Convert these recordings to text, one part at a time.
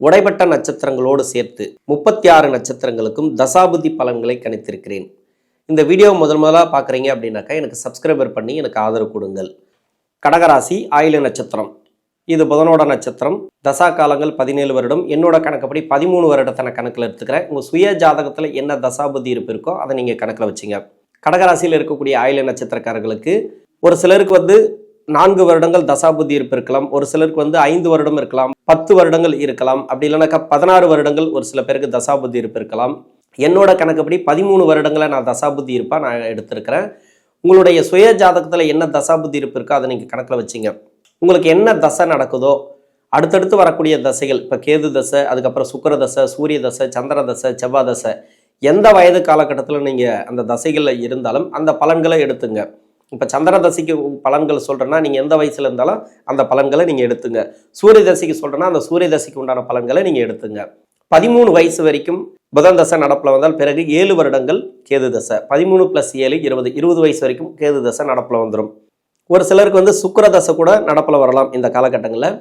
உடைப்பட்ட நட்சத்திரங்களோடு சேர்த்து முப்பத்தி ஆறு நட்சத்திரங்களுக்கும் தசாபுதி பலன்களை கணித்திருக்கிறேன். இந்த வீடியோ முதல் முதலாக பார்க்குறீங்க அப்படின்னாக்கா எனக்கு சப்ஸ்கிரைபர் பண்ணி எனக்கு ஆதரவு கொடுங்கள். கடகராசி ஆயில நட்சத்திரம். இது புதனோட நட்சத்திரம். தசா காலங்கள் பதினேழு வருடம். என்னோட கணக்குப்படி பதிமூணு வருடத்தை நான் கணக்கில் எடுத்துக்கிறேன். உங்கள் சுய ஜாதகத்தில் என்ன தசாபுதி இருப்பு இருக்கோ அதை நீங்கள் கணக்கில் வச்சுங்க. கடகராசியில் இருக்கக்கூடிய ஆயில நட்சத்திரக்காரர்களுக்கு ஒரு சிலருக்கு வந்து நான்கு வருடங்கள் தசாபுத்தி இருப்பு இருக்கலாம் ஒரு சிலருக்கு வந்து ஐந்து வருடம் இருக்கலாம் பத்து வருடங்கள் இருக்கலாம். அப்படி இல்லைனாக்கா பதினாறு வருடங்கள் ஒரு சில பேருக்கு தசாபுத்தி இருப்பு இருக்கலாம் என்னோட கணக்குப்படி பதிமூணு வருடங்களை நான் தசாபுத்தி இருப்பாக நான் எடுத்திருக்கிறேன். உங்களுடைய சுய ஜாதகத்தில் என்ன தசாபுத்தி இருப்பு இருக்கோ அதை நீங்கள் கணக்கில் வச்சிங்க. உங்களுக்கு என்ன தசை நடக்குதோ அடுத்தடுத்து வரக்கூடிய தசைகள் இப்போ கேது தசை அதுக்கப்புறம் சுக்கர தசை சூரிய தசை சந்திர தசை செவ்வாய் தசை எந்த வயது காலகட்டத்தில் நீங்கள் அந்த தசைகளில் இருந்தாலும் அந்த பலன்களை எடுத்துங்க. இப்போ சந்திர தசைக்கு பலன்கள் சொல்கிறேன்னா நீங்கள் எந்த வயசில் இருந்தாலும் அந்த பலன்களை நீங்கள் எடுத்துங்க. சூரிய தசைக்கு சொல்கிறேன்னா அந்த சூரிய தசைக்கு உண்டான பலன்களை நீங்கள் எடுத்துங்க. பதிமூணு வயசு வரைக்கும் புதன் தசை நடப்பில் வந்தால் பிறகு ஏழு வருடங்கள் கேது தசை. பதிமூணு ப்ளஸ் ஏழு இருபது இருபது வயசு வரைக்கும் கேது தசை நடப்பில் வந்துடும் ஒரு சிலருக்கு வந்து சுக்கர தசை கூட நடப்பில் வரலாம் இந்த காலகட்டங்களில்.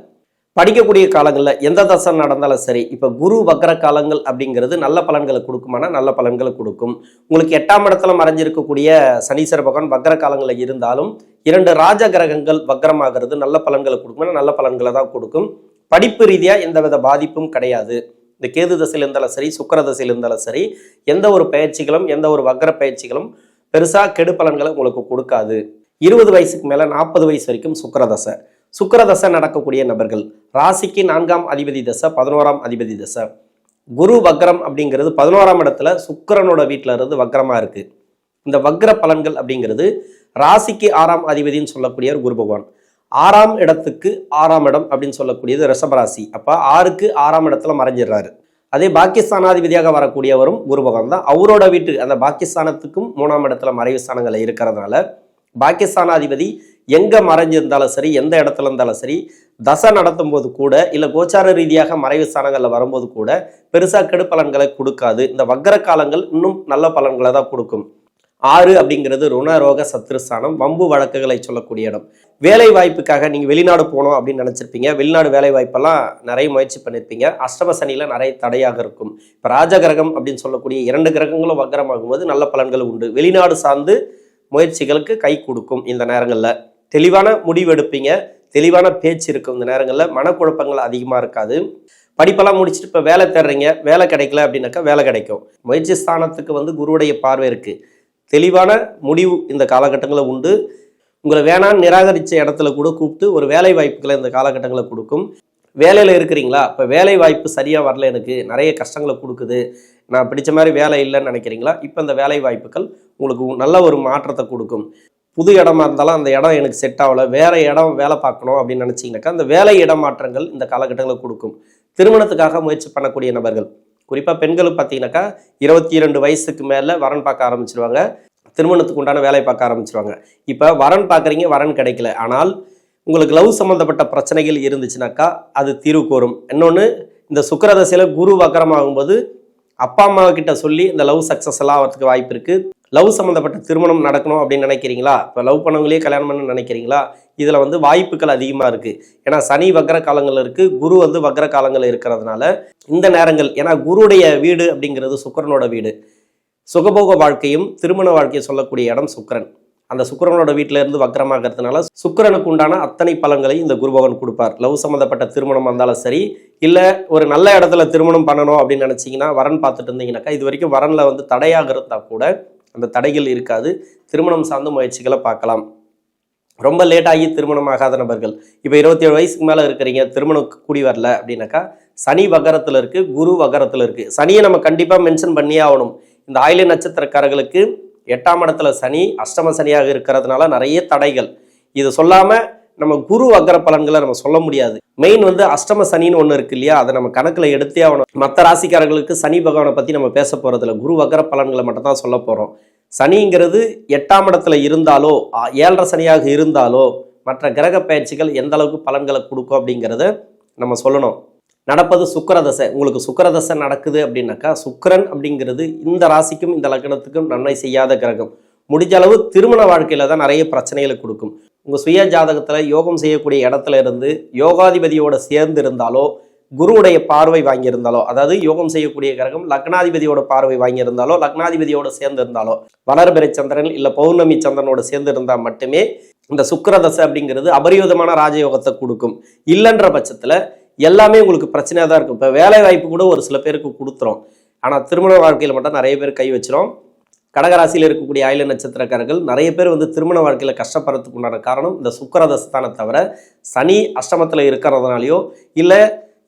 படிக்கக்கூடிய காலங்களில் எந்த தசை நடந்தாலும் சரி இப்போ குரு வக்ர காலங்கள் அப்படிங்கிறது நல்ல பலன்களை கொடுக்குமானா நல்ல பலன்களை கொடுக்கும். உங்களுக்கு எட்டாம் இடத்துல மறைஞ்சிருக்கக்கூடிய சனீஸ்வர பகவான் வக்ர காலங்களில் இருந்தாலும் இரண்டு ராஜ கிரகங்கள் வக்கரமாகிறது நல்ல பலன்களை கொடுக்குமானா நல்ல பலன்களை தான் கொடுக்கும். படிப்பு ரீதியாக எந்தவித பாதிப்பும் கிடையாது. இந்த கேது தசையில் இருந்தாலும் சரி சுக்கர தசையில் இருந்தாலும் சரி எந்த ஒரு பயிற்சிகளும் எந்த ஒரு வக்கர பயிற்சிகளும் பெருசாக கெடு பலன்களை உங்களுக்கு கொடுக்காது. இருபது வயசுக்கு மேலே நாற்பது வயசு வரைக்கும் சுக்கர சுக்கரதசை நடக்கக்கூடிய நபர்கள். ராசிக்கு நான்காம் அதிபதி தசை பதினோராம் அதிபதி தசை. குரு வக்ரம் அப்படிங்கிறது பதினோராம் இடத்துல சுக்கரனோட வீட்டில் இருந்து வக்ரமாக இருக்குது இந்த வக்ர பலன்கள் அப்படிங்கிறது ராசிக்கு ஆறாம் அதிபதினு சொல்லக்கூடியவர் குரு பகவான். ஆறாம் இடத்துக்கு ஆறாம் இடம் அப்படின்னு சொல்லக்கூடியது ரிஷபராசி. அப்போ ஆறுக்கு ஆறாம் இடத்துல மறைஞ்சிடுறாரு. அதே பாகிஸ்தானாதிபதியாக வரக்கூடியவரும் குரு பகவான் தான். அவரோட வீட்டு அந்த பாகிஸ்தானத்துக்கும் மூணாம் இடத்துல மறைவு ஸ்தானங்கள் இருக்கிறதுனால பாகிஸ்தானாதிபதி எங்கே மறைஞ்சிருந்தாலும் சரி எந்த இடத்துல இருந்தாலும் சரி தசை நடத்தும் போது கூட இல்லை கோச்சார ரீதியாக மறைவு ஸ்தானங்களில் வரும்போது கூட பெருசாக கெடு பலன்களை கொடுக்காது. இந்த வக்கர காலங்கள் இன்னும் நல்ல பலன்களை தான் கொடுக்கும். ஆறு அப்படிங்கிறது ருணரோக சத்ருஸ்தானம் வம்பு வழக்குகளை சொல்லக்கூடிய இடம். வேலை வாய்ப்புக்காக நீங்கள் வெளிநாடு போகணும் அப்படின்னு நினச்சிருப்பீங்க. வெளிநாடு வேலை வாய்ப்பெல்லாம் நிறைய முயற்சி பண்ணியிருப்பீங்க அஷ்டம சனியில் நிறைய தடையாக இருக்கும். இப்போ ராஜகிரகம் அப்படின்னு சொல்லக்கூடிய இரண்டு கிரகங்களும் வக்கரமாகும் போது நல்ல பலன்கள் உண்டு. வெளிநாடு சார்ந்து முயற்சிகளுக்கு கை கொடுக்கும் இந்த நேரங்களில். தெளிவான முடிவு எடுப்பீங்க தெளிவான பேச்சு இருக்கும் இந்த நேரங்களில். மனக்குழப்பங்கள் அதிகமாக இருக்காது. படிப்பெல்லாம் முடிச்சுட்டு இப்போ வேலை தேடுறீங்க. வேலை கிடைக்கல அப்படின்னாக்கா வேலை கிடைக்கும். முயற்சி ஸ்தானத்துக்கு வந்து குருவுடைய பார்வை இருக்குது தெளிவான முடிவு இந்த காலகட்டங்களில் உண்டு. உங்களை வேணான்னு நிராகரித்த இடத்துல கூட கூப்பிட்டு ஒரு வேலை வாய்ப்புகளை இந்த காலகட்டங்களை கொடுக்கும். வேலையில் இருக்கிறீங்களா? இப்போ வேலை வாய்ப்பு சரியாக வரல எனக்கு. நிறைய கஷ்டங்களை கொடுக்குது. நான் பிடிச்ச மாதிரி வேலை இல்லைன்னு நினைக்கிறீங்களா? இப்போ இந்த வேலை வாய்ப்புகள் உங்களுக்கு நல்ல ஒரு மாற்றத்தை கொடுக்கும். புது இடமா இருந்தாலும் அந்த இடம் எனக்கு செட் ஆகல. வேற இடம் வேலை பார்க்கணும் அப்படின்னு நினச்சிங்கனாக்கா அந்த வேலை இடமாற்றங்கள் இந்த காலகட்டங்களில் கொடுக்கும். திருமணத்துக்காக முயற்சி பண்ணக்கூடிய நபர்கள். குறிப்பாக பெண்களும் பார்த்தீங்கன்னாக்கா இருபத்தி இரண்டு வயசுக்கு மேலே வரன் பார்க்க ஆரம்பிச்சிருவாங்க. திருமணத்துக்கு உண்டான வேலையை பார்க்க ஆரம்பிச்சிருவாங்க. இப்போ வரன் பார்க்குறீங்க வரன் கிடைக்கல. ஆனால் உங்களுக்கு லவ் சம்மந்தப்பட்ட பிரச்சனைகள் இருந்துச்சுனாக்கா அது தீர்வு கோரும். இன்னொன்று இந்த சுக்கரதசையில் குரு வக்கரமாகும்போது அப்பா அம்மா கிட்ட சொல்லி இந்த லவ் சக்ஸஸ் எல்லாம் ஆகிறதுக்கு வாய்ப்பு இருக்குது லவ் சம்மந்தப்பட்ட திருமணம் நடக்கணும் அப்படின்னு நினைக்கிறீங்களா? இப்போ லவ் பண்ணவங்களே கல்யாணம் பண்ண நினைக்கிறீங்களா? இதில் வந்து வாய்ப்புகள் அதிகமாக இருக்குது ஏன்னா சனி வக்ர காலங்கள் இருக்குது குரு வந்து வக்ர காலங்கள் இருக்கிறதுனால இந்த நேரங்கள் ஏன்னா குருடைய வீடு அப்படிங்கிறது சுக்கரனோட வீடு. சுகபோக வாழ்க்கையும் திருமண வாழ்க்கையை சொல்லக்கூடிய இடம் சுக்கிரன். அந்த சுக்கரனோட வீட்டில இருந்து வக்கரமாகிறதுனால சுக்கரனுக்கு உண்டான அத்தனை பலன்களையும் இந்த குருபகவான் கொடுப்பார். லவ் சம்மந்தப்பட்ட திருமணம் வந்தாலும் சரி இல்லை ஒரு நல்ல இடத்துல திருமணம் பண்ணணும் அப்படின்னு நினச்சிங்கன்னா வரன் பார்த்துட்டு இருந்தீங்கன்னாக்கா இது வரைக்கும் வரனில் வந்து தடையாக இருந்தால் கூட அந்த தடைகள் இருக்காது. திருமணம் சார்ந்த முயற்சிகளை பார்க்கலாம். ரொம்ப லேட்டாகி திருமணம் ஆகாத நபர்கள். இப்போ இருபத்தி ஏழு வயசுக்கு மேலே இருக்கிறீங்க திருமணம் கூடி வரல அப்படின்னாக்கா சனி வகரத்தில் இருக்குது குரு வகரத்தில் இருக்குது சனியை நம்ம கண்டிப்பாக மென்ஷன் பண்ணியே ஆகணும். இந்த ஆயிலை நட்சத்திரக்காரர்களுக்கு எட்டாம் இடத்துல சனி அஷ்டம சனியாக இருக்கிறதுனால நிறைய தடைகள். இது சொல்லாமல் நம்ம குரு வக்கர பலன்களை நம்ம சொல்ல முடியாது. மெயின் வந்து அஷ்டம சனின்னு ஒன்று இருக்கு இல்லையா? அதை நம்ம கணக்கில் எடுத்தே ஆகணும். மற்ற ராசிக்காரர்களுக்கு சனி பகவானை பற்றி நம்ம பேச போகிறதில்ல குரு வக்கர பலன்களை மட்டும் தான் சொல்ல போகிறோம் சனிங்கிறது எட்டாம் இடத்துல இருந்தாலோ ஏழரை சனியாக இருந்தாலோ மற்ற கிரக பயிற்சிகள் எந்த அளவுக்கு பலன்களை கொடுக்கும் அப்படிங்கிறத நம்ம சொல்லணும். நடப்பது சுக்கரதசை. உங்களுக்கு சுக்கரதசை நடக்குது அப்படின்னாக்கா சுக்கரன் அப்படிங்கிறது இந்த ராசிக்கும் இந்த லக்னத்துக்கும் நன்மை செய்யாத கிரகம். முடிஞ்ச அளவு திருமண வாழ்க்கையில் தான் நிறைய பிரச்சனைகளை கொடுக்கும். உங்கள் சுய ஜாதகத்தில் யோகம் செய்யக்கூடிய இடத்துல இருந்து யோகாதிபதியோட சேர்ந்து இருந்தாலோ குருவுடைய பார்வை வாங்கியிருந்தாலோ அதாவது யோகம் செய்யக்கூடிய கிரகம் லக்னாதிபதியோட பார்வை வாங்கியிருந்தாலோ லக்னாதிபதியோட சேர்ந்து இருந்தாலோ வளர்பிறை சந்திரன் இல்லை பௌர்ணமி சந்திரனோட சேர்ந்து இருந்தால் மட்டுமே இந்த சுக்கரதசை அப்படிங்கிறது அபரிவிதமான ராஜயோகத்தை கொடுக்கும். இல்லைன்ற பட்சத்தில் எல்லாமே உங்களுக்கு பிரச்சனையாக தான் இருக்கும். இப்போ வேலை வாய்ப்பு கூட ஒரு சில பேருக்கு கொடுத்துரும். ஆனால் திருமண வாழ்க்கையில் மட்டும் நிறைய பேர் கை வச்சிரும். கடகராசியில் இருக்கக்கூடிய ஆயுள நட்சத்திரக்காரர்கள் நிறைய பேர் வந்து திருமண வாழ்க்கையில் கஷ்டப்படுறதுக்கு உண்டான காரணம் இந்த சுக்கரதஸ்தானை தவிர சனி அஷ்டமத்தில் இருக்கிறதுனாலையோ இல்லை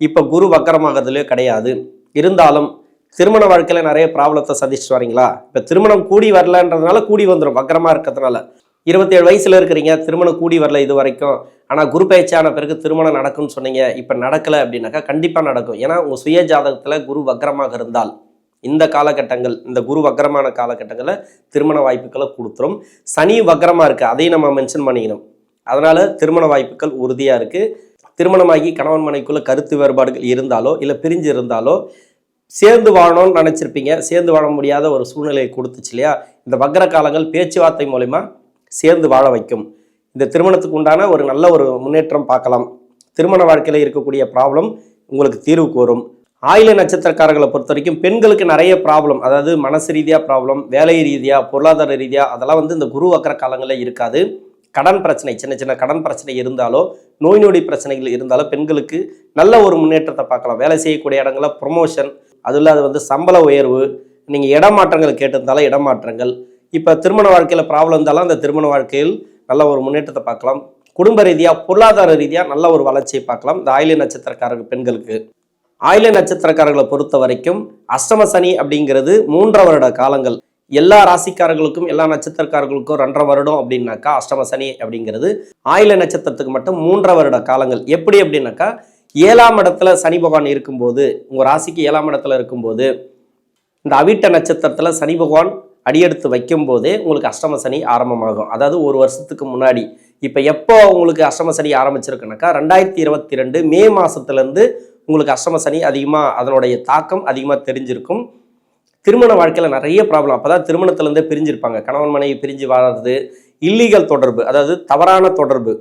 இப்போ குரு வக்கரமாகிறதுலையோ கிடையாது. இருந்தாலும் திருமண வாழ்க்கையில் நிறைய ப்ராப்ளத்தை சந்திச்சுட்டு வரீங்களா? இப்போ திருமணம் கூடி வரலன்றதுனால கூடி வந்துடும் வக்கரமாக இருக்கிறதுனால. இருபத்தேழு வயசில் இருக்கிறீங்க திருமணம் கூடி வரல இது வரைக்கும். ஆனால் குரு பயிற்சியான பிறகு திருமணம் நடக்கும்னு சொன்னீங்க இப்போ நடக்கலை அப்படின்னாக்கா கண்டிப்பாக நடக்கும். ஏன்னா உங்கள் சுய ஜாதகத்தில் குரு வக்கரமாக இருந்தால். இந்த காலகட்டங்கள் இந்த குரு வக்கரமான காலகட்டங்களில் திருமண வாய்ப்புகளை கொடுத்துரும். சனி வக்கரமாக இருக்குது அதையும் நம்ம மென்ஷன் பண்ணிக்கணும். அதனால் திருமண வாய்ப்புகள் உறுதியாக இருக்குது திருமணமாகி கணவன் மனைக்குள்ள கருத்து வேறுபாடுகள் இருந்தாலோ இல்லை பிரிஞ்சு இருந்தாலோ சேர்ந்து வாழணும்னு நினச்சிருப்பீங்க. சேர்ந்து வாழ முடியாத ஒரு சூழ்நிலையை கொடுத்துச்சு இல்லையா? இந்த வக்கர காலங்கள் பேச்சுவார்த்தை மூலயமா சேர்ந்து வாழ வைக்கும். இந்த திருமணத்துக்கு உண்டான ஒரு நல்ல ஒரு முன்னேற்றம் பார்க்கலாம். திருமண வாழ்க்கையில் இருக்கக்கூடிய ப்ராப்ளம் உங்களுக்கு தீர்வு கோரும் ஆயில நட்சத்திரக்காரர்களை பொறுத்த வரைக்கும் பெண்களுக்கு நிறைய ப்ராப்ளம் அதாவது மனசு ரீதியாக ப்ராப்ளம் வேலை ரீதியாக பொருளாதார ரீதியாக அதெல்லாம் வந்து இந்த குரு வக்கர காலங்களில் இருக்காது. கடன் பிரச்சனை சின்ன சின்ன கடன் பிரச்சனை இருந்தாலோ நோய் நொடி பிரச்சனைகள் இருந்தாலோ பெண்களுக்கு நல்ல ஒரு முன்னேற்றத்தை பார்க்கலாம். வேலை செய்யக்கூடிய இடங்கள ப்ரொமோஷன் அது இல்லாத வந்து சம்பள உயர்வு நீங்கள் இடமாற்றங்கள் கேட்டிருந்தாலும் இடமாற்றங்கள். இப்போ திருமண வாழ்க்கையில் ப்ராப்ளம் இருந்தாலும் அந்த திருமண வாழ்க்கையில் நல்ல ஒரு முன்னேற்றத்தை பார்க்கலாம். குடும்ப ரீதியாக பொருளாதார ரீதியாக நல்ல ஒரு வளர்ச்சியை பார்க்கலாம். இந்த ஆயில நட்சத்திரக்காரர்கள் பெண்களுக்கு. ஆயில நட்சத்திரக்காரர்களை பொறுத்த வரைக்கும் அஷ்டம சனி அப்படிங்கிறது மூன்றரை வருட காலங்கள். எல்லா ராசிக்காரர்களுக்கும் எல்லா நட்சத்திரக்காரர்களுக்கும் ரெண்டரை வருடம் அப்படின்னாக்கா அஷ்டம சனி அப்படிங்கிறது ஆயில நட்சத்திரத்துக்கு மட்டும் மூன்றரை வருட காலங்கள். எப்படி அப்படின்னாக்கா ஏழாம் இடத்துல சனி பகவான் இருக்கும்போது உங்கள் ராசிக்கு ஏழாம் இடத்துல இருக்கும்போது இந்த அவிட்ட நட்சத்திரத்தில் சனி பகவான் அடியெடுத்து வைக்கும் போதே உங்களுக்கு அஷ்டம சனி ஆரம்பமாகும். அதாவது ஒரு வருஷத்துக்கு முன்னாடி. இப்போ எப்போ உங்களுக்கு அஷ்டம சனி ஆரம்பிச்சிருக்குனாக்கா ரெண்டாயிரத்தி இருபத்தி ரெண்டு மே மாதத்துலேருந்து உங்களுக்கு அஷ்டம சனி அதிகமாக அதனுடைய தாக்கம் அதிகமாக தெரிஞ்சிருக்கும். திருமண வாழ்க்கையில் நிறைய ப்ராப்ளம் அப்போ தான் திருமணத்துலேருந்தே பிரிஞ்சிருப்பாங்க. கணவன் மனைவி பிரிஞ்சு வாழறது இல்லீகல் தொடர்பு அதாவது தவறான தொடர்பு.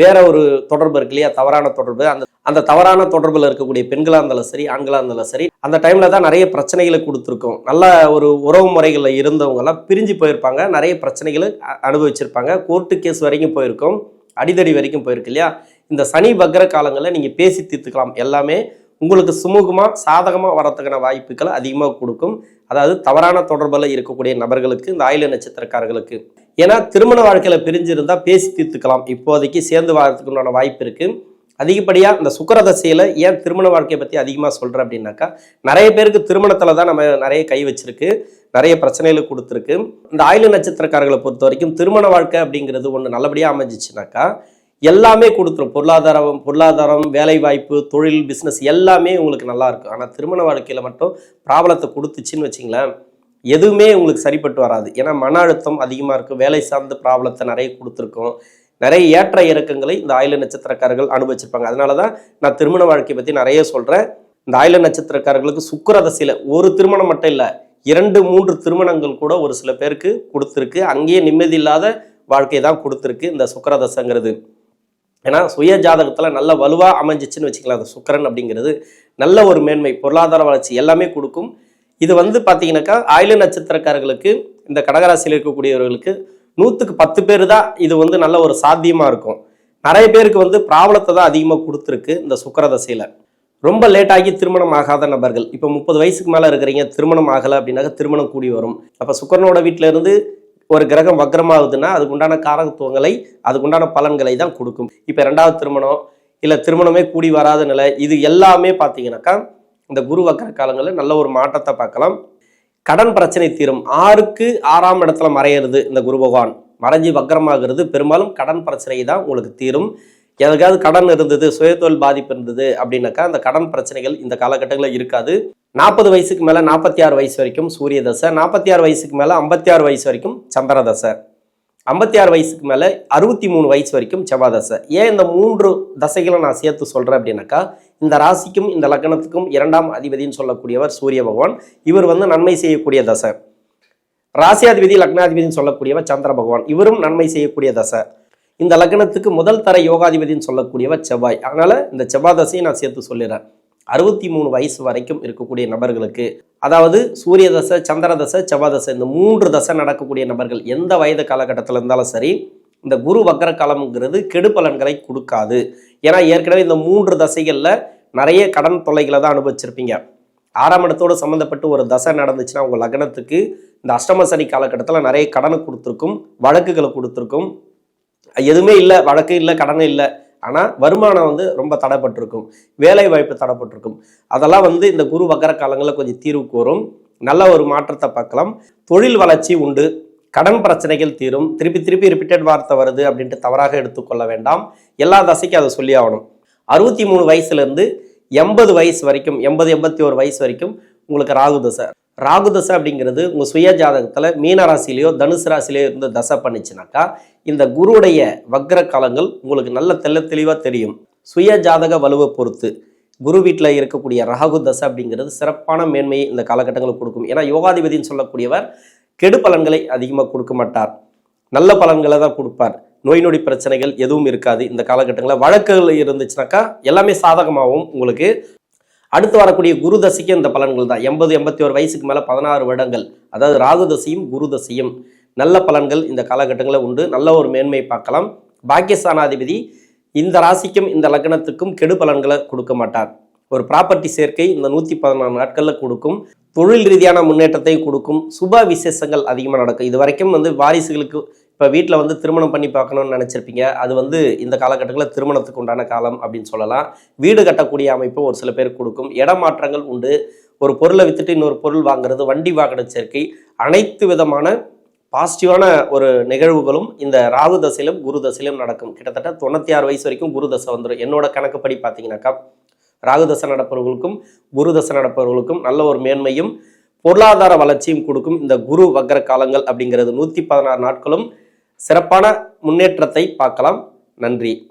வேற ஒரு தொடர்பு இருக்கு இல்லையா? தவறான தொடர்பு. அந்த அந்த தவறான தொடர்பில் இருக்கக்கூடிய பெண்களாக இருந்தாலும் சரி ஆண்களாக இருந்தாலும் சரி அந்த டைமில் தான் நிறைய பிரச்சனைகளை கொடுத்துருக்கோம். நல்ல ஒரு உறவு முறைகளில் இருந்தவங்கெல்லாம் பிரிஞ்சு போயிருப்பாங்க. நிறைய பிரச்சனைகளை அனுபவிச்சிருப்பாங்க. கோர்ட்டு கேஸ் வரைக்கும் போயிருக்கும். அடிதடி வரைக்கும் போயிருக்கு இல்லையா? இந்த சனி வக்ர காலங்களில் நீங்கள் பேசி தீர்த்துக்கலாம். எல்லாமே உங்களுக்கு சுமூகமாக சாதகமாக வரத்துக்கான வாய்ப்புகளை அதிகமாக கொடுக்கும். அதாவது தவறான தொடர்பில் இருக்கக்கூடிய நபர்களுக்கு இந்த ஆயில நட்சத்திரக்காரர்களுக்கு. ஏன்னா திருமண வாழ்க்கையில் பிரிஞ்சிருந்தால் பேசி தீர்த்துக்கலாம். இப்போதைக்கு சேர்ந்து வாழறதுக்கு உண்டான வாய்ப்பு இருக்குது அதிகப்படியாக இந்த சுக்கர தசையில் ஏன் திருமண வாழ்க்கையை பற்றி அதிகமாக சொல்கிறேன் அப்படின்னாக்கா நிறைய பேருக்கு திருமணத்தில் தான் நம்ம நிறைய கை வச்சிருக்கு. நிறைய பிரச்சனைகளை கொடுத்துருக்கு. இந்த ஆயுள நட்சத்திரக்காரர்களை பொறுத்த வரைக்கும் திருமண வாழ்க்கை அப்படிங்கிறது ஒன்று நல்லபடியாக அமைஞ்சிச்சுனாக்கா எல்லாமே கொடுத்துரும். பொருளாதாரம் பொருளாதாரம் வேலைவாய்ப்பு தொழில் பிஸ்னஸ் எல்லாமே உங்களுக்கு நல்லா இருக்கும். ஆனால் திருமண வாழ்க்கையில் மட்டும் ப்ராப்ளத்தை கொடுத்துச்சின்னு வச்சிங்களேன் எதுவுமே உங்களுக்கு சரிப்பட்டு வராது. ஏன்னா மன அழுத்தம் அதிகமாக இருக்கும் வேலை சார்ந்த ப்ராப்ளத்தை நிறைய கொடுத்துருக்கோம். நிறைய ஏற்ற இறக்கங்களை இந்த ஆயுள நட்சத்திரக்காரர்கள் அனுபவிச்சிருப்பாங்க. அதனால தான் நான் திருமண வாழ்க்கையை பற்றி நிறைய சொல்கிறேன் இந்த ஆயுள நட்சத்திரக்காரர்களுக்கு சுக்கரதசையில் ஒரு திருமணம் மட்டும் இல்லை இரண்டு மூன்று திருமணங்கள் கூட ஒரு சில பேருக்கு கொடுத்துருக்கு. அங்கேயே நிம்மதி இல்லாத வாழ்க்கையை தான் கொடுத்துருக்கு இந்த சுக்கரதசைங்கிறது. ஏன்னா சுய ஜாதகத்தில் நல்ல வலுவாக அமைஞ்சிச்சுன்னு வச்சுக்கலாம். அந்த சுக்கரன் அப்படிங்கிறது நல்ல ஒரு மேன்மை பொருளாதார வளர்ச்சி எல்லாமே கொடுக்கும். இது வந்து பார்த்தீங்கன்னாக்கா ஆயுள நட்சத்திரக்காரர்களுக்கு இந்த கடகராசியில் இருக்கக்கூடியவர்களுக்கு நூற்றுக்கு பத்து பேர் தான் இது வந்து நல்ல ஒரு சாத்தியமாக இருக்கும். நிறைய பேருக்கு வந்து ப்ராப்ளத்தை தான் அதிகமாக கொடுத்துருக்கு இந்த சுக்கரதசையில் ரொம்ப லேட்டாகி திருமணம் ஆகாத நபர்கள். இப்போ முப்பது வயசுக்கு மேலே இருக்கிறீங்க திருமணம் ஆகலை அப்படின்னாக்க திருமணம் கூடி வரும். அப்போ சுக்கரனோட வீட்டிலேருந்து ஒரு கிரகம் வக்ரமாகுதுன்னா அதுக்கு உண்டான காரகத்துவங்களை அதுக்கு உண்டான பலன்களை தான் கொடுக்கும். இப்போ ரெண்டாவது திருமணம் இல்லை திருமணமே கூடி வராத நிலை இது எல்லாமே பார்த்தீங்கன்னாக்கா இந்த குரு வக்கர காலங்களில் நல்ல ஒரு மாற்றத்தை பார்க்கலாம். கடன் பிரச்சனை தீரும். ஆறுக்கு ஆறாம் இடத்துல மறையிறது இந்த குரு பகவான். மறைஞ்சி வக்கரமாகிறது பெரும்பாலும் கடன் பிரச்சனை தான் உங்களுக்கு தீரும். எதுக்காவது கடன் இருந்தது சுயதொழில் பாதிப்பு இருந்தது அப்படின்னாக்கா அந்த கடன் பிரச்சனைகள் இந்த காலகட்டங்களில் இருக்காது. நாற்பது வயசுக்கு மேலே நாற்பத்தி ஆறு வயசு வரைக்கும் சூரிய தசை நாற்பத்தி ஆறு வயசுக்கு மேலே ஐம்பத்தி ஆறு வயசு வரைக்கும் சந்திர தசை ஐம்பத்தி ஆறு வயசுக்கு மேலே அறுபத்தி மூணு வயசு வரைக்கும் செவ்வாய் தசை ஏன் இந்த மூன்று தசைகளை நான் சேர்த்து சொல்கிறேன் அப்படின்னாக்கா இந்த ராசிக்கும் இந்த லக்னத்துக்கும் இரண்டாம் அதிபதினு சொல்லக்கூடியவர் சூரிய பகவான். இவர் வந்து நன்மை செய்யக்கூடிய தசை. ராசியாதிபதி லக்னாதிபதினு சொல்லக்கூடியவர் சந்திர பகவான். இவரும் நன்மை செய்யக்கூடிய தசை. இந்த லக்னத்துக்கு முதல் தர யோகாதிபதினு சொல்லக்கூடியவர் செவ்வாய். அதனால இந்த செவ்வாய் தசையை நான் சேர்த்து சொல்லிடுறேன். அறுபத்தி மூணு வயசு வரைக்கும் இருக்கக்கூடிய நபர்களுக்கு அதாவது சூரிய தசை சந்திர தசை செவ்வாய் இந்த மூன்று தசை நடக்கக்கூடிய நபர்கள் எந்த வயது காலகட்டத்தில் இருந்தாலும் சரி இந்த குரு வக்கர காலம்ங்கிறது கெடு பலன்களை கொடுக்காது. ஏன்னா ஏற்கனவே இந்த மூன்று தசைகளில் நிறைய கடன் தொல்லைகளை தான் அனுபவிச்சிருப்பீங்க. ஆறாம் இடத்தோடு சம்மந்தப்பட்டு ஒரு தசை நடந்துச்சுன்னா உங்கள் லக்னத்துக்கு இந்த அஷ்டம சனி காலகட்டத்தில் நிறைய கடனை கொடுத்துருக்கும் வழக்குகளை கொடுத்துருக்கும். எதுவுமே இல்லை வழக்கு இல்லை கடன் இல்லை. ஆனால் வருமானம் வந்து ரொம்ப தடைப்பட்டிருக்கும். வேலை வாய்ப்பு தடைப்பட்டிருக்கும். அதெல்லாம் வந்து இந்த குரு வக்கர காலங்களில் கொஞ்சம் தீர்வுக்கு வரும் நல்ல ஒரு மாற்றத்தை பார்க்கலாம். தொழில் வளர்ச்சி உண்டு. கடன் பிரச்சனைகள் தீரும். திருப்பி திருப்பி ரிப்பீட்டட் வார்த்தை வருது அப்படின்ட்டு தவறாக எடுத்துக்கொள்ள வேண்டாம். எல்லா தசைக்கும் அதை சொல்லி ஆகணும். அறுபத்தி மூணு வயசுலேருந்து எண்பது வயசு வரைக்கும் எண்பது எண்பத்தி ஒரு வயசு வரைக்கும் உங்களுக்கு ராகு தசை. ராகு தசை அப்படிங்கிறது உங்கள் சுய ஜாதகத்தில் மீன ராசிலேயோ தனுசு ராசிலேயோ இருந்து தசை பண்ணிச்சுனாக்கா இந்த குருவுடைய வக்ர காலங்கள் உங்களுக்கு நல்ல தெள்ள தெளிவாக தெரியும். சுய ஜாதக வலுவை பொறுத்து குரு வீட்டில் இருக்கக்கூடிய ராகு தசை அப்படிங்கிறது சிறப்பான மேன்மையை இந்த காலகட்டங்களுக்கு கொடுக்கும். ஏன்னா யோகாதிபதினு சொல்லக்கூடியவர் கெடு பலன்களை அதிகமாக கொடுக்க மாட்டார். நல்ல பலன்களை தான் கொடுப்பார். நோய் நொடி பிரச்சனைகள் எதுவும் இருக்காது இந்த காலகட்டங்களில். வழக்குகள் இருந்துச்சுனாக்கா எல்லாமே சாதகமாகவும் உங்களுக்கு அடுத்து வரக்கூடிய குரு தசைக்கு இந்த பலன்கள் தான். எண்பது எண்பத்தி ஒரு வயசுக்கு மேலே பதினாறு வருடங்கள். அதாவது ராகு தசையும் குரு தசையும். நல்ல பலன்கள் இந்த காலகட்டங்களில் உண்டு. நல்ல ஒரு மேன்மை பார்க்கலாம். பாக்கியஸ்தானாதிபதி இந்த ராசிக்கும் இந்த லக்னத்துக்கும் கெடு பலன்களை கொடுக்க மாட்டார். ஒரு ப்ராப்பர்ட்டி சேர்க்கை இந்த நூற்றி பதினாறு நாட்களில் கொடுக்கும். தொழில் ரீதியான முன்னேற்றத்தை கொடுக்கும். சுப விசேஷங்கள் அதிகமாக நடக்கும். இது வரைக்கும் வந்து வாரிசுகளுக்கு இப்போ வீட்டில் வந்து திருமணம் பண்ணி பார்க்கணும்னு நினச்சிருப்பீங்க. அது வந்து இந்த காலகட்டத்தில் திருமணத்துக்கு உண்டான காலம் அப்படின்னு சொல்லலாம். வீடு கட்டக்கூடிய அமைப்பு ஒரு சில பேருக்கு கொடுக்கும். இடமாற்றங்கள் உண்டு. ஒரு பொருளை வித்துட்டு இன்னொரு பொருள் வாங்குறது வண்டி வாகன சேர்க்கை அனைத்து விதமான பாசிட்டிவான ஒரு நிகழ்வுகளும் இந்த ராகு தசையிலும் குரு தசையிலும் நடக்கும். கிட்டத்தட்ட தொண்ணூற்றி ஆறு வயசு வரைக்கும் குரு தசை வந்துடும் என்னோட கணக்குப்படி பார்த்தீங்கன்னாக்கா ராகு தசை நடப்பவர்களுக்கும் குரு தசை நடப்பவர்களுக்கும் நல்ல ஒரு மேன்மையும் பொருளாதார வளர்ச்சியும் கொடுக்கும் இந்த குரு வக்ர காலங்கள் அப்படிங்கிறது நூற்றி பதினாறு நாட்களும் சிறப்பான முன்னேற்றத்தை பார்க்கலாம். நன்றி.